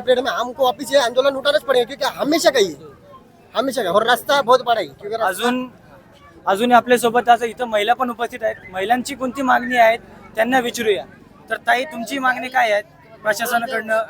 Period में हमको वापिस ये आंदोलन उठाना पड़ेगा क्योंकि हमेशा का ही हमेशा का और रास्ता बहुत बड़ा है क्योंकि रास्ता- अजून अजून आपल्यासोबत आज इथं महिला पण उपस्थित आहेत. महिलांची कोणती मागणी आहेत त्यांना विचारूया. तर ताई तुमची मागणी काय आहेत? प्रशासनाकडनं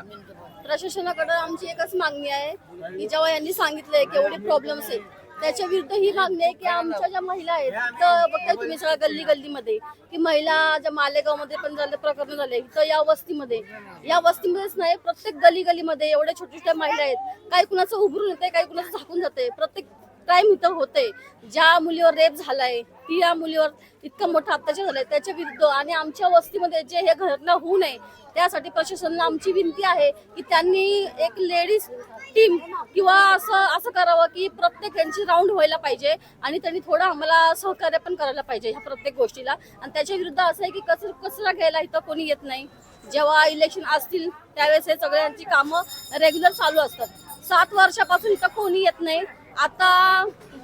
प्रशासनाकडे आमची एकच मागणी आहे. की जेव्हा यांनी सांगितलंय की एवढे प्रॉब्लेम्स आहेत त्याच्या विरुद्ध ही मागणी आहे की आमच्या ज्या महिला आहेत तर बघताय तुम्ही सगळ्या गल्ली गल्लीमध्ये की महिला ज्या मालेगावमध्ये पण झाले प्रकरण झाले तर या वस्तीमध्ये. या वस्तीमध्येच नाही प्रत्येक गली गलीमध्ये एवढ्या छोट्या छोट्या महिला आहेत. काही कुणाचं उभरून येते काही कुणाचं झाकून जाते प्रत्येक क्राईम इथं होते ज्या मुलीवर रेप झालाय ती या मुलीवर इतका मोठा अत्याचार झालाय त्याच्या विरुद्ध आणि आमच्या वस्तीमध्ये जे हे घटना होऊ नये त्यासाठी प्रशासनाला आमची विनंती आहे की त्यांनी एक लेडीज टीम किंवा असं असं करावं की प्रत्येक यांची राऊंड व्हायला पाहिजे आणि त्यांनी थोडं आम्हाला सहकार्य पण करायला पाहिजे ह्या प्रत्येक गोष्टीला. आणि त्याच्या विरुद्ध असं आहे की कचरा कचरा घ्यायला इथं कोणी येत नाही. जेव्हा इलेक्शन असतील त्यावेळेस हे सगळ्यांची कामं रेग्युलर चालू असतात. सात वर्षापासून इथं कोणी येत नाही. आता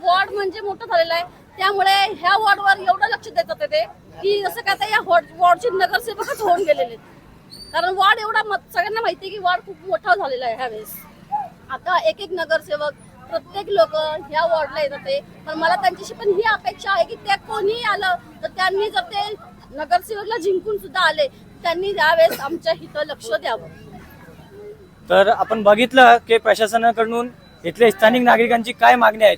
वॉर्ड म्हणजे मोठं झालेलं आहे. त्यामुळे ह्या वॉर्डवर एवढं लक्ष देतात ते की जसं काय या वॉर्ड- वॉर्डचे नगरसेवकच होऊन गेलेले कारण वॉर्ड एवढा सगळ्यांना माहिती आहे की वॉर्ड खूप मोठा झालेला आहे ह्यावेळेस. आता एक एक नगरसेवक प्रत्येक लोक ह्या वॉर्डला येतात ते. पण मला त्यांच्याशी पण ही अपेक्षा आहे की त्या कोणी आलं तर त्यांनी जर ते नगरसेवकला जिंकून सुद्धा आले त्यांनी यावेळेस आमच्या हित लक्ष द्यावं. तर आपण बघितलं की प्रशासनाकडून इथल्या स्थानिक नागरिकांची काय मागणी आहेत